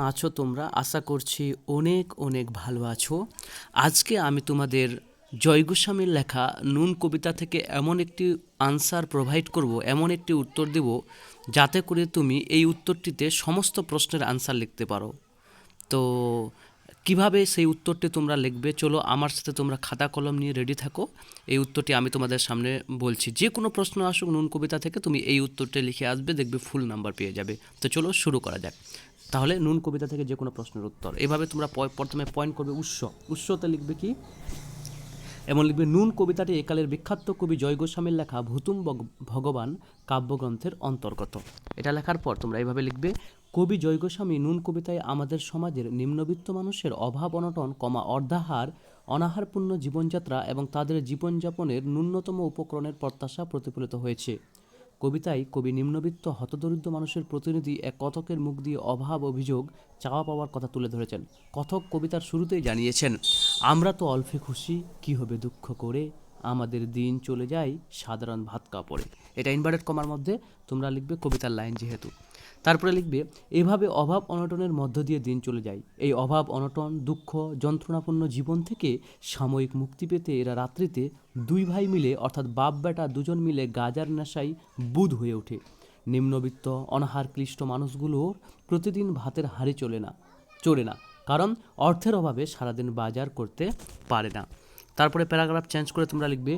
আছো তোমরা, আশা করছি অনেক অনেক ভালো আছো। আজকে আমি তোমাদের জয় গোস্বামীর লেখা নুন কবিতা থেকে এমন একটি আনসার প্রোভাইড করব, এমন একটি উত্তর দেব, যাতে করে তুমি এই উত্তরটিতে সমস্ত প্রশ্নের আনসার লিখতে পারো। তো কীভাবে সেই উত্তরটি তোমরা লিখবে? চলো আমার সাথে তোমরা খাতা কলম নিয়ে রেডি থাকো। এই উত্তরটি আমি তোমাদের সামনে বলছি। যে কোনো প্রশ্ন আসুক নুন কবিতা থেকে, তুমি এই উত্তরটি লিখে আসবে, দেখবে ফুল নাম্বার পেয়ে যাবে। তো চলো শুরু করা যাক। তাহলে নুন কবিতা থেকে যে কোনো প্রশ্নের উত্তর। এভাবে তোমরা প্রথমে পয়েন্ট করবে উৎস। উৎসতে লিখবে কি? এমন লিখবে, নুন কবিতাটি একালের বিখ্যাত কবি জয় গোস্বামীর লেখা ভূতুম ভগবান কাব্যগ্রন্থের অন্তর্গত। এটা লেখার পর তোমরা এইভাবে লিখবে কবি জয় গোস্বামী নুন কবিতায় আমাদের সমাজের নিম্নবিত্ত মানুষের অভাব অনটন কমা অর্ধাহার, অনাহারপূর্ণ জীবনযাত্রা এবং তাদের জীবনযাপনের ন্যূনতম উপকরণের প্রত্যাশা প্রতিফলিত হয়েছে। কবিতায় কবি নিম্নবিত্ত হতদরিদ্র মানুষের প্রতিনিধি এক কথকের মুখ দিয়ে অভাব অভিযোগ চাওয়া পাওয়ার কথা তুলে ধরেছেন। কথক কবিতার শুরুতেই জানিয়েছেন, আমরা তো অল্পে খুশি, কি হবে দুঃখ করে? আমাদের দিন চলে যায় সাধারণ ভাত কাপড়ে। এটা ইনভার্টেড কমার মধ্যে তোমরা লিখবে কবিতার লাইন যেহেতু। তারপরে লিখবে, এভাবে অভাব অনটনের মধ্য দিয়ে দিন চলে যায়। এই অভাব, অনটন, দুঃখ যন্ত্রণাপূর্ণ জীবন থেকে সাময়িক মুক্তি পেতে এরা রাত্রিতে দুই ভাই মিলে, অর্থাৎ বাপ বেটা দুজন মিলে গাজার নেশায় বুধ হয়ে ওঠে। নিম্নবিত্ত, অনাহার ক্লিষ্ট মানুষগুলোর প্রতিদিন ভাতের হাড়ি চলে না চলে না, কারণ অর্থের অভাবে সারাদিন বাজার করতে পারে না। তারপরে প্যারাগ্রাফ চেঞ্জ করে তোমরা লিখবে,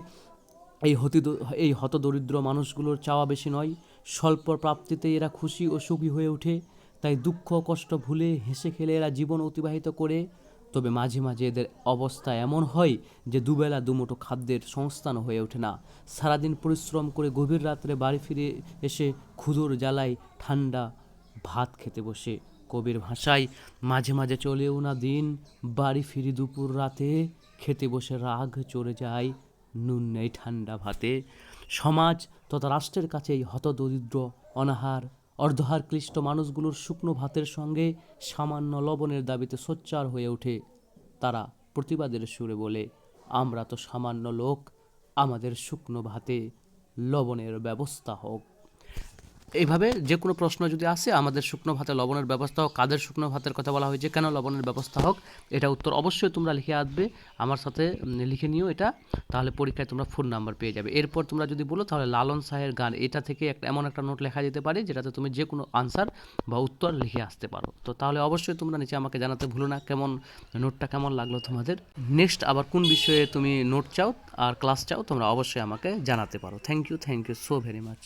এই হতি, এই হতদরিদ্র মানুষগুলোর চাওয়া বেশি নয় স্বল্প প্রাপ্তিতে এরা খুশি ও সুখী হয়ে ওঠে, তাই দুঃখ কষ্ট ভুলে হেসে খেলে এরা জীবন অতিবাহিত করে। তবে মাঝে মাঝে এদের অবস্থা এমন হয় যে দুবেলা দুমুঠো খাদ্যের সংস্থান হয়ে ওঠে না। সারাদিন পরিশ্রম করে গভীর রাত্রে বাড়ি ফিরে এসে ক্ষুধুর জ্বালায় ঠান্ডা ভাত খেতে বসে কবির ভাষায়। মাঝে মাঝে চলেও না দিন, বাড়ি ফিরি দুপুর রাতে, খেতে বসে রাগ চড়ে যায় নুন নেই ঠান্ডা ভাতে। সমাজ তথা রাষ্ট্রের কাছে এই হতদরিদ্র, অনাহার, অর্ধহার ক্লিষ্ট মানুষগুলোর শুকনো ভাতের সঙ্গে সামান্য লবণের দাবিতে সোচ্চার হয়ে ওঠে তারা প্রতিবাদের সুরে বলে, আমরা তো সামান্য লোক, আমাদের শুকনো ভাতে লবণের ব্যবস্থা হোক। এইভাবে যে কোনো প্রশ্ন যদি আসে, আমাদের শুকনো ভাতে লবণের ব্যবস্থা হোক, কাদের শুকনো ভাতের কথা বলা হয়েছে, কেন লবণের ব্যবস্থা হোক, এটা উত্তর অবশ্যই তোমরা লিখে আসবে। আমার সাথে লিখে নিও এটা, তাহলে পরীক্ষায় তোমরা ফোন নাম্বার পেয়ে যাবে। এরপর তোমরা যদি বলো, তাহলে লালন শাহের গান, এটা থেকে একটা এমন একটা নোট লেখা যেতে পারে, যেটাতে তুমি যে কোনো আনসার বা উত্তর লিখে আসতে পারো। তো তাহলে অবশ্যই তোমরা নিচে আমাকে জানাতে ভুলো না, কেমন নোটটা কেমন লাগল তোমাদের। নেক্সট আবার কোন বিষয়ে তুমি নোট চাও আর ক্লাস চাও, তোমরা অবশ্যই আমাকে জানাতে পারো। Thank you thank you so very much